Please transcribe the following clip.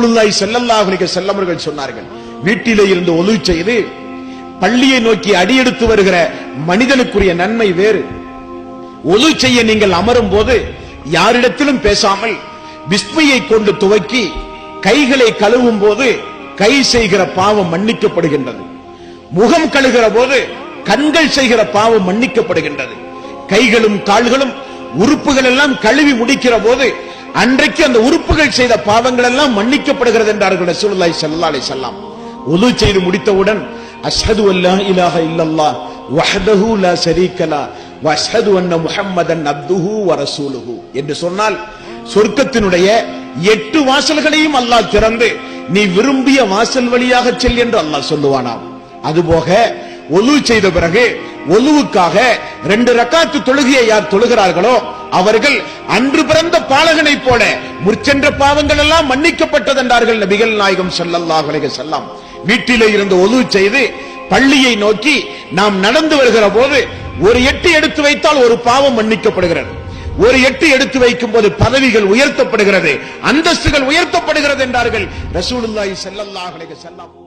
ரசூலுல்லாய் ஸல்லல்லாஹு அலைஹி சொன்னார்கள் வீட்டிலே இருந்து ஒலு செய்து பள்ளியை நோக்கி அடியெடுத்து வருகிற மனிதனுக்குரிய நன்மை வேறு. ஒலு செய்ய நீங்கள் அமரும் போது யாரிடத்திலும் பேசாமல் விஸ்மையை கொண்டு துவக்கி கைகளை கழுவும் போது கை செய்கிற பாவம் மன்னிக்கப்படுகின்றது. முகம் கழுகிற போது கண்கள் செய்கிற பாவம் மன்னிக்கப்படுகின்றது. கைகளும் கால்களும் உறுப்புகள் எல்லாம் கழுவி முடிக்கிற போது அன்றைக்கு அந்த உறுப்புகள் செய்த பாவங்கள் எல்லாம் மன்னிக்கப்படுகிறது என்றார்கள் ரசூலுல்லாஹி ஸல்லல்லாஹு அலைஹி வஸல்லம். உது செய்து முடித்தவுடன் அஷ்ஹது அல்லா இலாஹ இல்லல்லாஹ் வஹ்தஹு லா ஷரீகலா வ அஷ்ஹது அன்ன முஹம்மதன் அப்துஹு வ ரசூலுஹு. என்று சொன்னால் சொர்க்கத்தினுடைய எட்டு வாசல்களையும் அல்லாஹ் திறந்து நீ விரும்பிய வாசல் வழியாக செல் என்று அல்லாஹ் சொல்லுவானாம். அதுபோக ஒலு செய்த பிறகு ஒலுவுக்காக ரெண்டு ரக்காத்து தொழுகையை யார் தொழுகிறார்களோ அவர்கள் அன்று பிறந்த பாலகனை போல முற்சென்ற பாவங்கள் எல்லாம் மன்னிக்கப்பட்டது என்றார்கள் நபிகள் நாயகம் ஸல்லல்லாஹு செல்லாம் வீட்டிலே இருந்து ஒதுவு செய்து பள்ளியை நோக்கி நாம் நடந்து வருகிற போது ஒரு எட்டு எடுத்து வைத்தால் ஒரு பாவம் மன்னிக்கப்படுகிறது. ஒரு எட்டு எடுத்து வைக்கும் போது பதவிகள் உயர்த்தப்படுகிறது அந்தஸ்துகள் உயர்த்தப்படுகிறது என்றார்கள் ரசூலுல்லாஹி ஸல்லல்லாஹு செல்லாம்